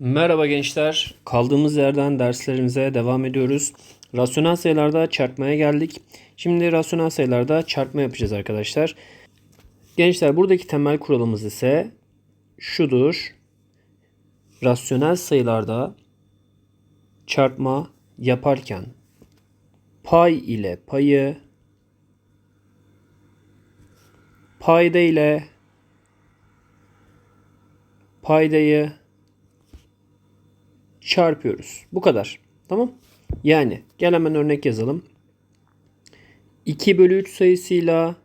Merhaba gençler. Kaldığımız yerden derslerimize devam ediyoruz. Rasyonel sayılarda çarpmaya geldik. Şimdi rasyonel sayılarda çarpma yapacağız arkadaşlar. Gençler buradaki temel kuralımız ise şudur. Rasyonel sayılarda çarpma yaparken pay ile payı payda ile paydayı çarpıyoruz. Bu kadar. Tamam. Yani gel hemen örnek yazalım. 2 bölü 3 sayısıyla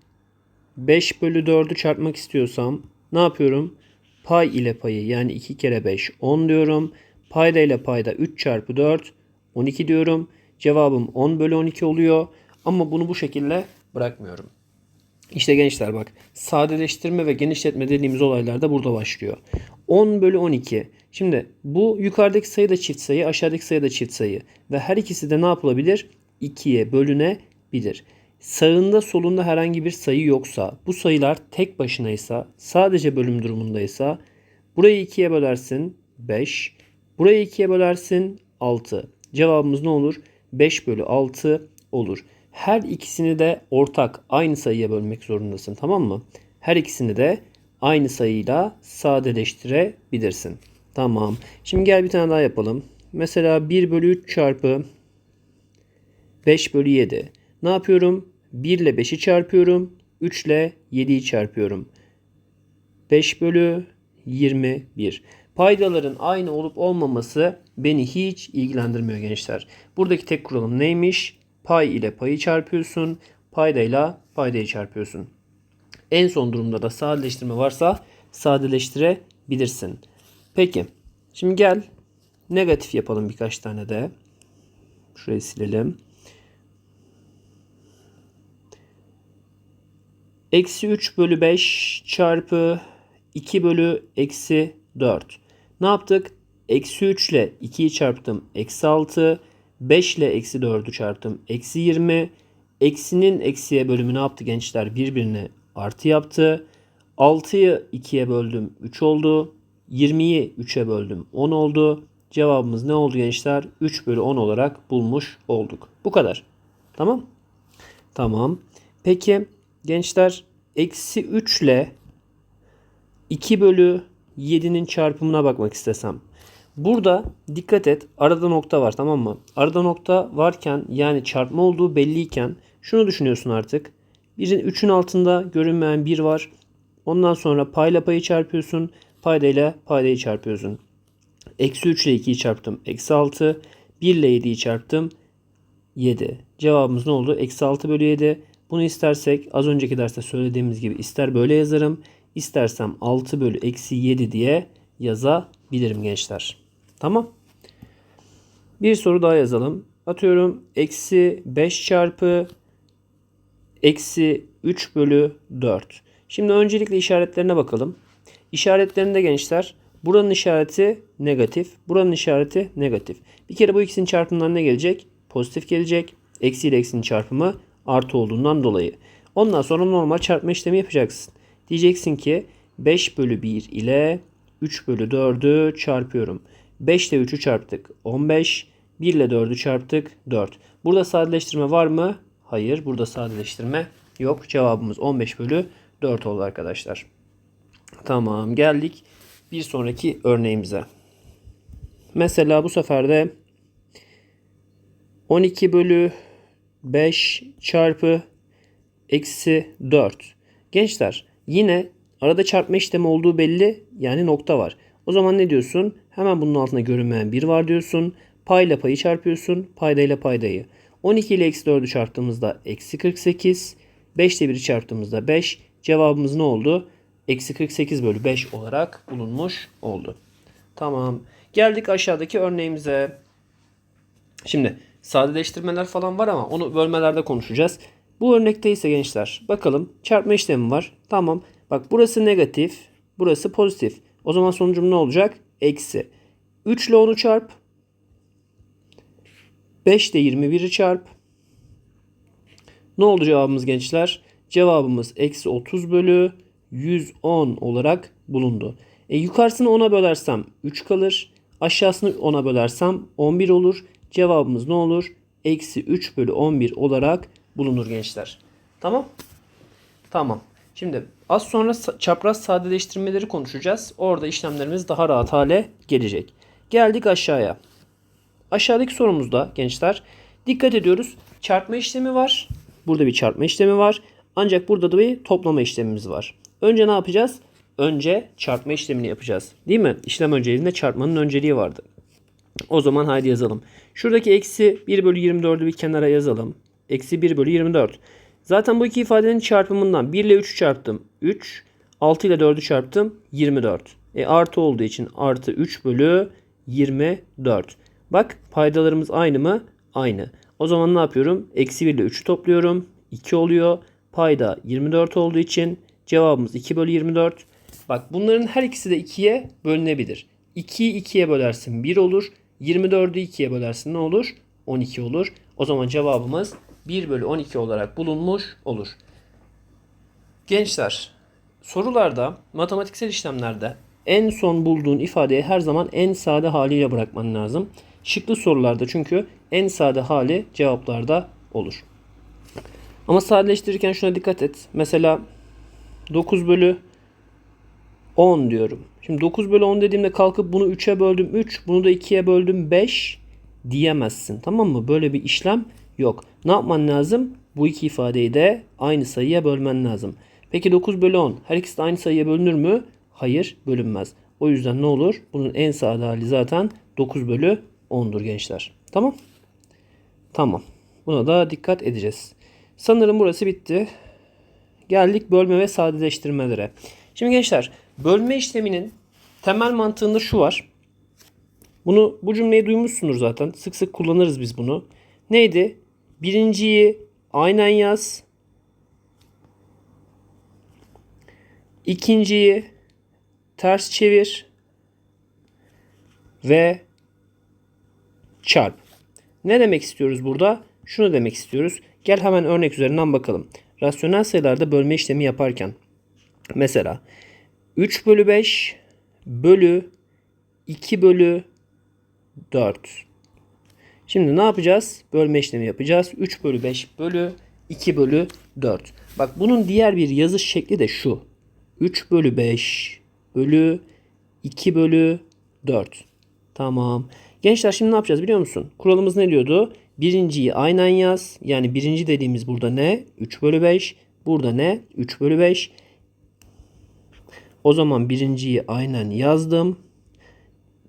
5 bölü 4'ü çarpmak istiyorsam ne yapıyorum? Pay ile payı yani 2 kere 5 10 diyorum. Payda ile payda 3 çarpı 4 12 diyorum. Cevabım 10 bölü 12 oluyor. Ama bunu bu şekilde bırakmıyorum. İşte gençler bak sadeleştirme ve genişletme dediğimiz olaylar da burada başlıyor. 10 bölü 12. Şimdi bu yukarıdaki sayı da çift sayı aşağıdaki sayı da çift sayı. Ve her ikisi de ne yapılabilir? 2'ye bölünebilir. Sağında solunda herhangi bir sayı yoksa bu sayılar tek başınaysa sadece bölüm durumundaysa burayı 2'ye bölersin 5. Burayı 2'ye bölersin 6. Cevabımız ne olur? 5 bölü 6 olur. Her ikisini de ortak aynı sayıya bölmek zorundasın tamam mı? Her ikisini de aynı sayıyla sadeleştirebilirsin. Tamam. Şimdi gel bir tane daha yapalım. Mesela 1 bölü 3 çarpı 5 bölü 7. Ne yapıyorum? 1 ile 5'i çarpıyorum. 3 ile 7'yi çarpıyorum. 5 bölü 21. Paydaların aynı olup olmaması beni hiç ilgilendirmiyor gençler. Buradaki tek kuralım neymiş? Pay ile payı çarpıyorsun. Paydayla paydayı çarpıyorsun. En son durumda da sadeleştirme varsa sadeleştirebilirsin. Peki. Şimdi gel negatif yapalım birkaç tane de. Şurayı silelim. Eksi 3 bölü 5 çarpı 2 bölü eksi 4. Ne yaptık? Eksi 3 ile 2'yi çarptım. Eksi 6. 5 ile eksi 4'ü çarptım. Eksi 20. Eksinin eksiye bölümü ne yaptı gençler? Birbirine artı yaptı. 6'yı 2'ye böldüm. 3 oldu. 20'yi 3'e böldüm. 10 oldu. Cevabımız ne oldu gençler? 3 bölü 10 olarak bulmuş olduk. Bu kadar. Tamam. Tamam. Peki gençler eksi 3 ile 2 bölü 7'nin çarpımına bakmak istesem. Burada dikkat et arada nokta var tamam mı? Arada nokta varken yani çarpma olduğu belliyken şunu düşünüyorsun artık. Birin 3'ün altında görünmeyen 1 var. Ondan sonra payla payı çarpıyorsun. Paydayla paydayı çarpıyorsun. Eksi 3 ile 2'yi çarptım. Eksi 6. 1 ile 7'yi çarptım. 7. Cevabımız ne oldu? Eksi 6 bölü 7. Bunu istersek az önceki derste söylediğimiz gibi ister böyle yazarım. istersem 6 bölü eksi 7 diye yazabilirim gençler. Tamam. Bir soru daha yazalım. Atıyorum eksi 5 çarpı eksi 3 bölü 4. Şimdi öncelikle işaretlerine bakalım. İşaretlerinde gençler buranın işareti negatif. Buranın işareti negatif. Bir kere bu ikisinin çarpımından ne gelecek? Pozitif gelecek. Eksi ile eksinin çarpımı artı olduğundan dolayı. Ondan sonra normal çarpma işlemi yapacaksın. Diyeceksin ki 5 bölü 1 ile 3 bölü 4'ü çarpıyorum. 5 ile 3'ü çarptık. 15. 1 ile 4'ü çarptık. 4. Burada sadeleştirme var mı? Hayır. Burada sadeleştirme yok. Cevabımız 15 bölü 4 oldu arkadaşlar. Tamam. Geldik bir sonraki örneğimize. Mesela bu sefer de 12 bölü 5 çarpı eksi 4. Gençler yine arada çarpma işlemi olduğu belli yani nokta var. O zaman ne diyorsun? Hemen bunun altında görünmeyen 1 var diyorsun. Payla payı çarpıyorsun. Paydayla paydayı. 12 ile eksi 4'ü çarptığımızda eksi 48. 5 ile 1'i çarptığımızda 5. Cevabımız ne oldu? Eksi 48 bölü 5 olarak bulunmuş oldu. Tamam. Geldik aşağıdaki örneğimize. Şimdi sadeleştirmeler falan var ama onu bölmelerde konuşacağız. Bu örnekte ise gençler bakalım çarpma işlemi var. Tamam. Bak burası negatif. Burası pozitif. O zaman sonucum ne olacak? Eksi. 3 ile 10'u çarp. 5 ile 21'i çarp. Ne oldu cevabımız gençler? Cevabımız eksi 30 bölü 110 olarak bulundu. E, yukarısını 10'a bölersem 3 kalır. Aşağısını 10'a bölersem 11 olur. Cevabımız ne olur? Eksi 3 bölü 11 olarak bulunur gençler. Tamam. Tamam. Şimdi az sonra çapraz sadeleştirmeleri konuşacağız. Orada işlemlerimiz daha rahat hale gelecek. Geldik aşağıya. Aşağıdaki sorumuzda gençler dikkat ediyoruz. Çarpma işlemi var. Burada bir çarpma işlemi var. Ancak burada da bir toplama işlemimiz var. Önce ne yapacağız? Önce çarpma işlemini yapacağız. Değil mi? İşlem önceliğinde çarpmanın önceliği vardı. O zaman haydi yazalım. Şuradaki eksi 1 bölü 24'ü bir kenara yazalım. Eksi 1 bölü 24. Zaten bu iki ifadenin çarpımından 1 ile 3'ü çarptım. 3. 6 ile 4'ü çarptım. 24. E artı olduğu için artı 3 bölü 24. Bak paydalarımız aynı mı? Aynı. O zaman ne yapıyorum? Eksi 1 ile 3'ü topluyorum. 2 oluyor. Payda 24 olduğu için cevabımız 2 bölü 24. Bak bunların her ikisi de 2'ye bölünebilir. 2'yi 2'ye bölersin 1 olur. 24'ü 2'ye bölersin ne olur? 12 olur. O zaman cevabımız 1 bölü 12 olarak bulunmuş olur. Gençler sorularda matematiksel işlemlerde en son bulduğun ifadeyi her zaman en sade haliyle bırakman lazım. Şıklı sorularda çünkü en sade hali cevaplarda olur. Ama sadeleştirirken şuna dikkat et. Mesela 9 bölü 10 diyorum. Şimdi 9 bölü 10 dediğimde kalkıp bunu 3'e böldüm 3, bunu da 2'ye böldüm 5 diyemezsin. Tamam mı? Böyle bir işlem yok. Ne yapman lazım? Bu iki ifadeyi de aynı sayıya bölmen lazım. Peki 9 bölü 10 her ikisi de aynı sayıya bölünür mü? Hayır bölünmez. O yüzden ne olur? Bunun en sade hali zaten 9 bölü 10'dur gençler. Tamam? Tamam. Buna da dikkat edeceğiz. Sanırım burası bitti. Geldik bölme ve sadeleştirmelere. Şimdi gençler bölme işleminin temel mantığında şu var. Bunu bu cümleyi duymuşsunuz zaten. Sık sık kullanırız biz bunu. Neydi? Birinciyi aynen yaz. İkinciyi ters çevir ve çarp. Ne demek istiyoruz burada? Şunu demek istiyoruz. Gel hemen örnek üzerinden bakalım. Rasyonel sayılarda bölme işlemi yaparken mesela 3 bölü 5 bölü 2 bölü 4. Şimdi ne yapacağız? Bölme işlemi yapacağız. 3 bölü 5 bölü 2 bölü 4. Bak bunun diğer bir yazış şekli de şu. 3 bölü 5 bölü 2 bölü 4. Tamam. Gençler şimdi ne yapacağız biliyor musun? Kuralımız ne diyordu? Birinciyi aynen yaz. Yani birinci dediğimiz burada ne? 3 bölü 5. Burada ne? 3 bölü 5. O zaman birinciyi aynen yazdım.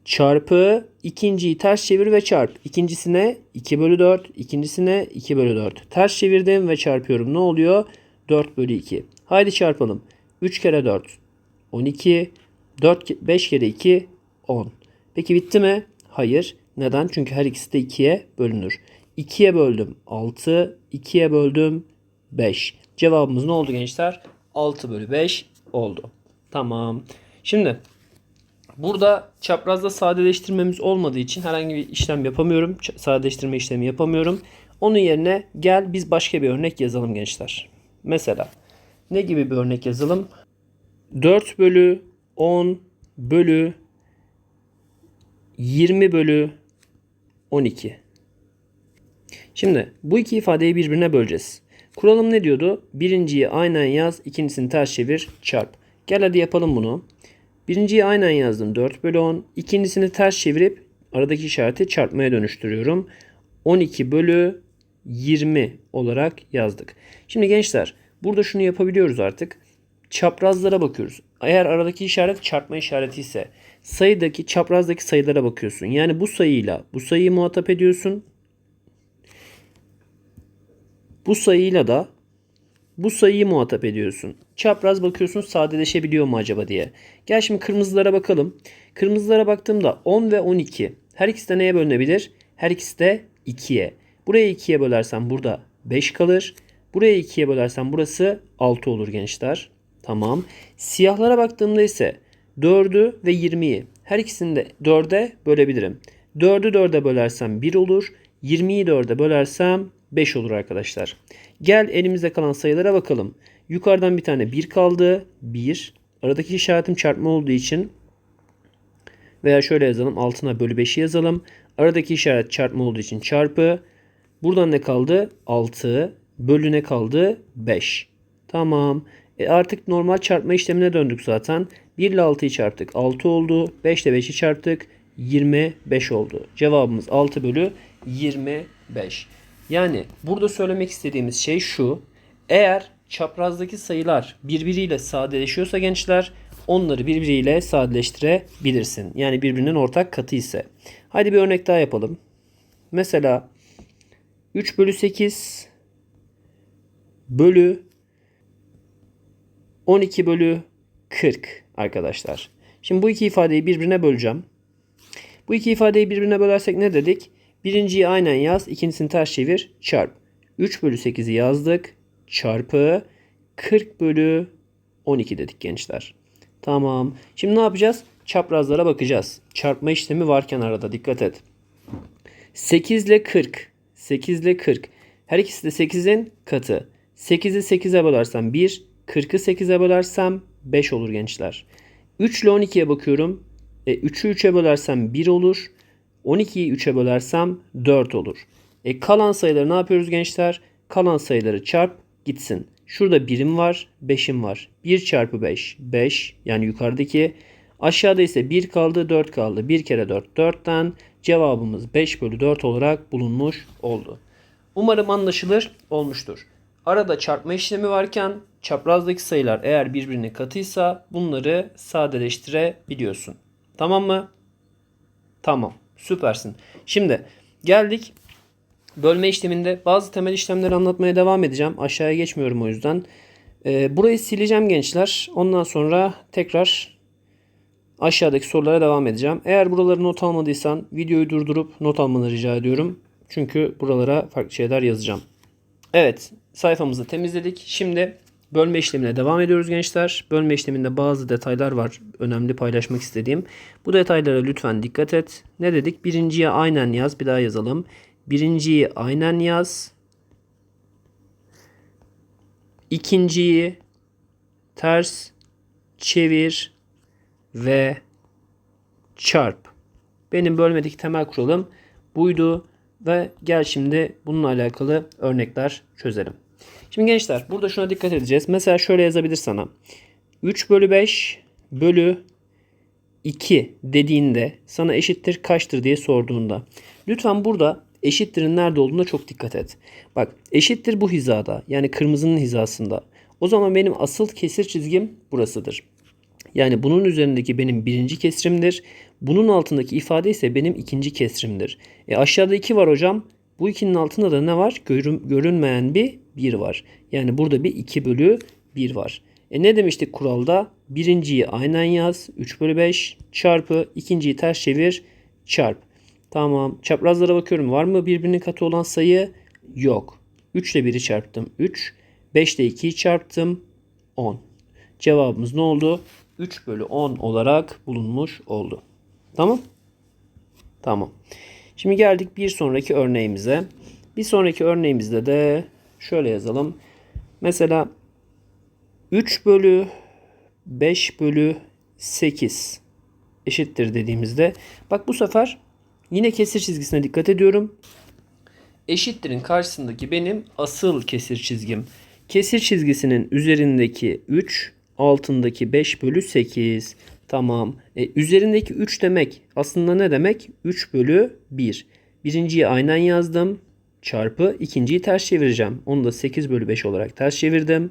Çarpı ikinciyi ters çevir ve çarp. İkincisine 2 bölü 4. ikincisine 2 bölü 4. Ters çevirdim ve çarpıyorum. Ne oluyor? 4 bölü 2. Haydi çarpalım. 3 kere 4. 12. 4, 5 kere 2. 10. Peki bitti mi? Hayır. Neden? Çünkü her ikisi de 2'ye bölünür. 2'ye böldüm 6. 2'ye böldüm 5. Cevabımız ne oldu gençler? 6 bölü 5 oldu. Tamam. Şimdi burada çaprazda sadeleştirmemiz olmadığı için herhangi bir işlem yapamıyorum. Sadeleştirme işlemi yapamıyorum. Onun yerine gel biz başka bir örnek yazalım gençler. Mesela ne gibi bir örnek yazalım? 4 bölü 10 bölü 20 bölü 12. Şimdi bu iki ifadeyi birbirine böleceğiz. Kuralım ne diyordu? Birinciyi aynen yaz, ikincisini ters çevir, çarp. Gel hadi yapalım bunu. Birinciyi aynen yazdım 4 bölü 10. İkincisini ters çevirip aradaki işareti çarpmaya dönüştürüyorum. 12 bölü 20 olarak yazdık. Şimdi gençler burada şunu yapabiliyoruz artık. Çaprazlara bakıyoruz. Eğer aradaki işaret çarpma işareti ise sayıdaki çaprazdaki sayılara bakıyorsun. Yani bu sayıyla bu sayıyı muhatap ediyorsun. Bu sayıyla da bu sayıyı muhatap ediyorsun. Çapraz bakıyorsun sadeleşebiliyor mu acaba diye. Gel şimdi kırmızılara bakalım. Kırmızılara baktığımda 10 ve 12. Her ikisi de neye bölünebilir? Her ikisi de 2'ye. Buraya 2'ye bölersem burada 5 kalır. Buraya 2'ye bölersem burası 6 olur gençler. Tamam. Siyahlara baktığımda ise 4'ü ve 20'yi her ikisini de 4'e bölebilirim. 4'ü 4'e bölersem 1 olur. 20'yi 4'e bölersem 5 olur arkadaşlar. Gel elimizde kalan sayılara bakalım. Yukarıdan bir tane 1 kaldı. 1. Aradaki işaretim çarpma olduğu için Veya şöyle yazalım. Altına bölü 5'i yazalım. Aradaki işaret çarpma olduğu için çarpı. Buradan ne kaldı? 6. Bölü ne kaldı? 5. Tamam. E artık normal çarpma işlemine döndük zaten. 1 ile 6'yı çarptık. 6 oldu. 5 ile 5'i çarptık. 25 oldu. Cevabımız 6 bölü 25. Yani burada söylemek istediğimiz şey şu. Eğer çaprazdaki sayılar birbiriyle sadeleşiyorsa gençler onları birbiriyle sadeleştirebilirsin. Yani birbirinin ortak katı ise. Hadi bir örnek daha yapalım. Mesela 3 bölü 8 bölü 12 bölü 40 arkadaşlar. Şimdi bu iki ifadeyi birbirine böleceğim. Bu iki ifadeyi birbirine bölersek ne dedik? Birinciyi aynen yaz, ikincisini ters çevir, çarp. 3 bölü 8'i yazdık, çarpı 40 bölü 12 dedik gençler. Tamam. Şimdi ne yapacağız? Çaprazlara bakacağız. Çarpma işlemi varken arada dikkat et. 8 ile 40. 8 ile 40. Her ikisi de 8'in katı. 8'i 8'e bölersem 1, 40'ı 8'e bölersem 5 olur gençler. 3 ile 12'ye bakıyorum. E, 3'ü 3'e bölersem 1 olur. 12'yi 3'e bölersem 4 olur. E, kalan sayıları ne yapıyoruz gençler? Kalan sayıları çarp gitsin. Şurada birim var, 5'im var. 1 çarpı 5, 5 yani yukarıdaki. Aşağıda ise 1 kaldı, 4 kaldı. 1 kere 4, 4'ten cevabımız 5 bölü 4 olarak bulunmuş oldu. Umarım anlaşılır olmuştur. Arada çarpma işlemi varken çaprazdaki sayılar eğer birbirine katıysa bunları sadeleştirebiliyorsun. Tamam mı? Tamam. Süpersin. Şimdi geldik bölme işleminde bazı temel işlemleri anlatmaya devam edeceğim. Aşağıya geçmiyorum o yüzden. Ee, burayı sileceğim gençler. Ondan sonra tekrar aşağıdaki sorulara devam edeceğim. Eğer buraları not almadıysan videoyu durdurup not almanı rica ediyorum. Çünkü buralara farklı şeyler yazacağım. Evet sayfamızı temizledik. Şimdi bölme işlemine devam ediyoruz gençler. Bölme işleminde bazı detaylar var önemli paylaşmak istediğim. Bu detaylara lütfen dikkat et. Ne dedik? Birinciye aynen yaz. Bir daha yazalım. Birinciyi aynen yaz. İkinciyi ters çevir ve çarp. Benim bölmedeki temel kuralım buydu ve gel şimdi bununla alakalı örnekler çözelim. Şimdi gençler burada şuna dikkat edeceğiz. Mesela şöyle yazabilir sana. 3 bölü 5 bölü 2 dediğinde sana eşittir kaçtır diye sorduğunda. Lütfen burada eşittirin nerede olduğuna çok dikkat et. Bak eşittir bu hizada yani kırmızının hizasında. O zaman benim asıl kesir çizgim burasıdır. Yani bunun üzerindeki benim birinci kesrimdir. Bunun altındaki ifade ise benim ikinci kesrimdir. E aşağıda 2 var hocam. Bu 2'nin altında da ne var? Görün, görünmeyen bir 1 var. Yani burada bir 2 bölü 1 var. E ne demiştik kuralda? Birinciyi aynen yaz. 3 bölü 5 çarpı. ikinciyi ters çevir çarp. Tamam. Çaprazlara bakıyorum. Var mı birbirinin katı olan sayı? Yok. 3 ile 1'i çarptım. 3. 5 ile 2'yi çarptım. 10. Cevabımız ne oldu? 3 bölü 10 olarak bulunmuş oldu. Tamam. Tamam. Şimdi geldik bir sonraki örneğimize. Bir sonraki örneğimizde de şöyle yazalım. Mesela 3 bölü 5 bölü 8 eşittir dediğimizde bak bu sefer yine kesir çizgisine dikkat ediyorum. Eşittirin karşısındaki benim asıl kesir çizgim. Kesir çizgisinin üzerindeki 3 altındaki 5 bölü 8. Tamam. E, üzerindeki 3 demek aslında ne demek? 3 bölü 1. Birinciyi aynen yazdım. Çarpı ikinciyi ters çevireceğim. Onu da 8 bölü 5 olarak ters çevirdim.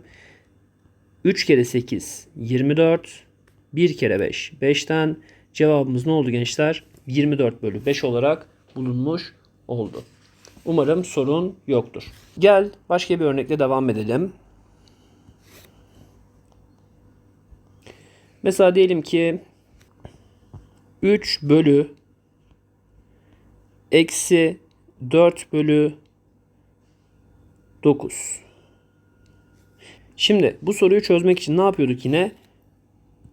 3 kere 8 24. 1 kere 5 5'ten cevabımız ne oldu gençler? 24 bölü 5 olarak bulunmuş oldu. Umarım sorun yoktur. Gel başka bir örnekle devam edelim. Mesela diyelim ki 3 bölü eksi 4 bölü 9. Şimdi bu soruyu çözmek için ne yapıyorduk yine?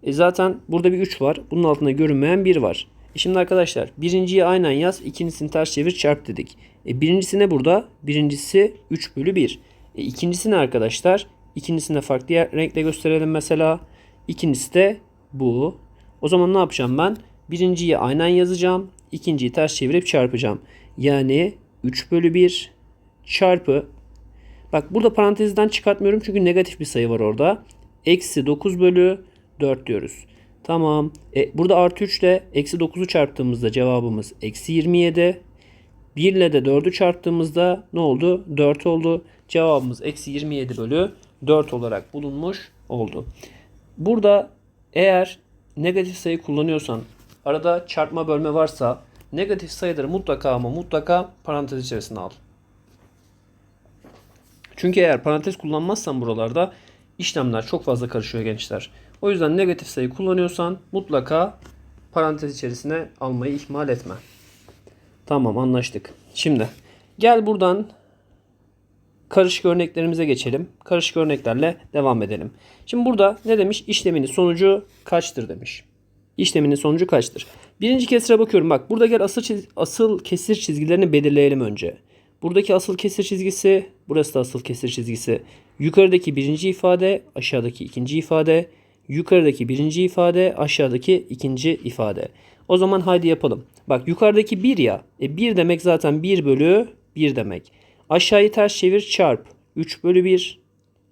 E zaten burada bir 3 var. Bunun altında görünmeyen 1 var. E şimdi arkadaşlar birinciyi aynen yaz. ikincisini ters çevir çarp dedik. E birincisi ne burada? Birincisi 3 bölü 1. E ikincisi ne arkadaşlar? İkincisini farklı renkle gösterelim mesela. İkincisi de bu. O zaman ne yapacağım ben? Birinciyi aynen yazacağım. ikinciyi ters çevirip çarpacağım. Yani 3 bölü 1 çarpı Bak burada parantezden çıkartmıyorum çünkü negatif bir sayı var orada. Eksi 9 bölü 4 diyoruz. Tamam. E, burada artı 3 ile eksi 9'u çarptığımızda cevabımız eksi 27. 1 ile de 4'ü çarptığımızda ne oldu? 4 oldu. Cevabımız eksi 27 bölü 4 olarak bulunmuş oldu. Burada eğer negatif sayı kullanıyorsan arada çarpma bölme varsa negatif sayıları mutlaka ama mutlaka parantez içerisine al. Çünkü eğer parantez kullanmazsan buralarda işlemler çok fazla karışıyor gençler. O yüzden negatif sayı kullanıyorsan mutlaka parantez içerisine almayı ihmal etme. Tamam anlaştık. Şimdi gel buradan karışık örneklerimize geçelim. Karışık örneklerle devam edelim. Şimdi burada ne demiş? İşleminin sonucu kaçtır demiş. İşleminin sonucu kaçtır? Birinci kesire bakıyorum. Bak burada gel asıl, çiz- asıl kesir çizgilerini belirleyelim önce. Buradaki asıl kesir çizgisi, burası da asıl kesir çizgisi. Yukarıdaki birinci ifade, aşağıdaki ikinci ifade. Yukarıdaki birinci ifade, aşağıdaki ikinci ifade. O zaman haydi yapalım. Bak yukarıdaki 1 ya. E 1 demek zaten 1 bölü 1 demek. Aşağıyı ters çevir çarp. 3 bölü 1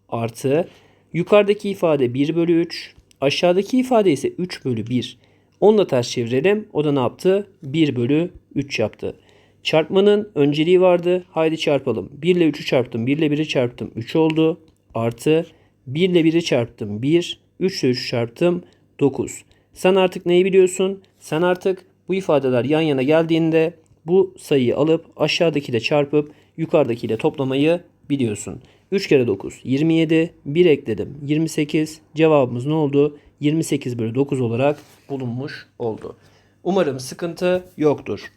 artı. Yukarıdaki ifade 1 bölü 3. Aşağıdaki ifade ise 3 bölü 1. Onu da ters çevirelim. O da ne yaptı? 1 bölü 3 yaptı. Çarpmanın önceliği vardı. Haydi çarpalım. 1 ile 3'ü çarptım. 1 ile 1'i çarptım. 3 oldu. Artı 1 ile 1'i çarptım. 1. 3 ile 3'ü çarptım. 9. Sen artık neyi biliyorsun? Sen artık bu ifadeler yan yana geldiğinde bu sayıyı alıp aşağıdakiyle çarpıp yukarıdakiyle toplamayı biliyorsun. 3 kere 9 27. 1 ekledim 28. Cevabımız ne oldu? 28 bölü 9 olarak bulunmuş oldu. Umarım sıkıntı yoktur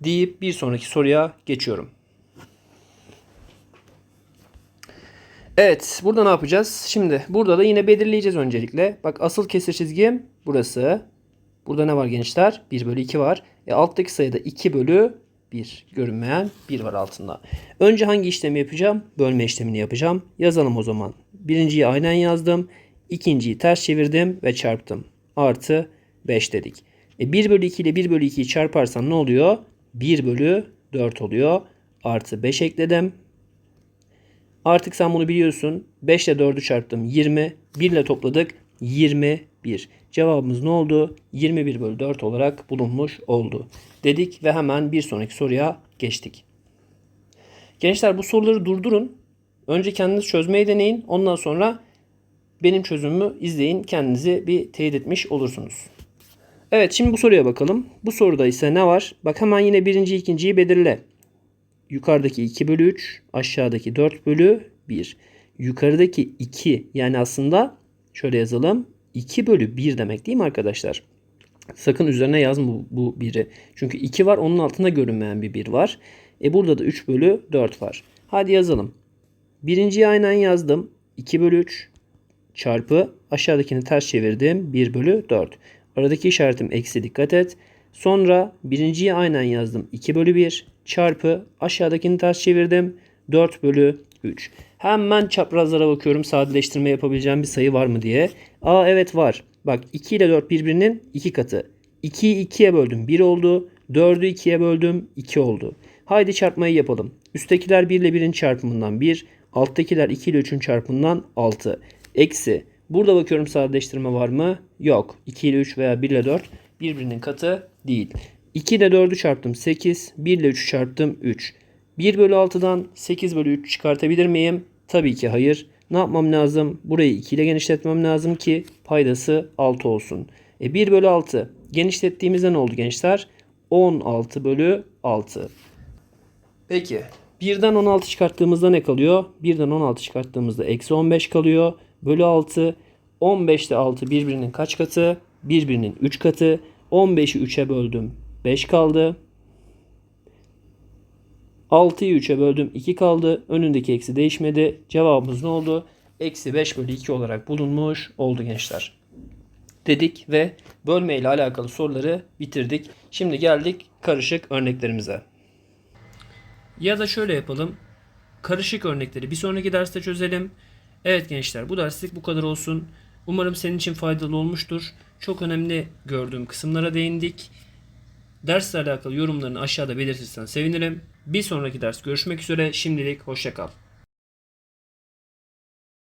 deyip bir sonraki soruya geçiyorum. Evet, burada ne yapacağız? Şimdi burada da yine belirleyeceğiz öncelikle. Bak asıl kesir çizgim burası. Burada ne var gençler? 1 bölü 2 var. E, alttaki sayıda 2 bölü 1. Görünmeyen 1 var altında. Önce hangi işlemi yapacağım? Bölme işlemini yapacağım. Yazalım o zaman. Birinciyi aynen yazdım. İkinciyi ters çevirdim ve çarptım. Artı 5 dedik. E 1 bölü 2 ile 1 bölü 2'yi çarparsam ne oluyor? 1 bölü 4 oluyor. Artı 5 ekledim. Artık sen bunu biliyorsun. 5 ile 4'ü çarptım 20. 1 ile topladık 21. Cevabımız ne oldu? 21 bölü 4 olarak bulunmuş oldu. Dedik ve hemen bir sonraki soruya geçtik. Gençler bu soruları durdurun. Önce kendiniz çözmeyi deneyin. Ondan sonra benim çözümümü izleyin. Kendinizi bir teyit etmiş olursunuz. Evet şimdi bu soruya bakalım. Bu soruda ise ne var? Bak hemen yine birinci ikinciyi belirle. Yukarıdaki 2 bölü 3, aşağıdaki 4 bölü 1. Yukarıdaki 2 yani aslında şöyle yazalım. 2 bölü 1 demek değil mi arkadaşlar? Sakın üzerine yazma bu, bu 1'i. Çünkü 2 var onun altında görünmeyen bir 1 var. E burada da 3 bölü 4 var. Hadi yazalım. Birinciyi aynen yazdım. 2 bölü 3 çarpı aşağıdakini ters çevirdim. 1 bölü 4. Aradaki işaretim eksi dikkat et. Sonra birinciyi aynen yazdım. 2 bölü 1 çarpı aşağıdakini ters çevirdim. 4 bölü 3. Hemen çaprazlara bakıyorum sadeleştirme yapabileceğim bir sayı var mı diye. Aa evet var. Bak 2 ile 4 birbirinin 2 katı. 2'yi 2'ye böldüm 1 oldu. 4'ü 2'ye böldüm 2 oldu. Haydi çarpmayı yapalım. Üsttekiler 1 ile 1'in çarpımından 1. Alttakiler 2 ile 3'ün çarpımından 6. Eksi. Burada bakıyorum sadeleştirme var mı? Yok. 2 ile 3 veya 1 ile 4 birbirinin katı değil. 2 ile 4'ü çarptım 8. 1 ile 3'ü çarptım 3. 1 bölü 6'dan 8 bölü 3 çıkartabilir miyim? Tabii ki hayır. Ne yapmam lazım? Burayı 2 ile genişletmem lazım ki paydası 6 olsun. E 1 bölü 6 genişlettiğimizde ne oldu gençler? 16 bölü 6. Peki 1'den 16 çıkarttığımızda ne kalıyor? 1'den 16 çıkarttığımızda eksi 15 kalıyor. Bölü 6. 15 ile 6 birbirinin kaç katı? Birbirinin 3 katı. 15'i 3'e böldüm. 5 kaldı. 6'yı 3'e böldüm. 2 kaldı. Önündeki eksi değişmedi. Cevabımız ne oldu? Eksi 5 bölü 2 olarak bulunmuş oldu gençler. Dedik ve bölme ile alakalı soruları bitirdik. Şimdi geldik karışık örneklerimize. Ya da şöyle yapalım. Karışık örnekleri bir sonraki derste çözelim. Evet gençler bu derslik bu kadar olsun. Umarım senin için faydalı olmuştur. Çok önemli gördüğüm kısımlara değindik. Dersle alakalı yorumlarını aşağıda belirtirsen sevinirim. Bir sonraki ders görüşmek üzere. Şimdilik hoşça kal.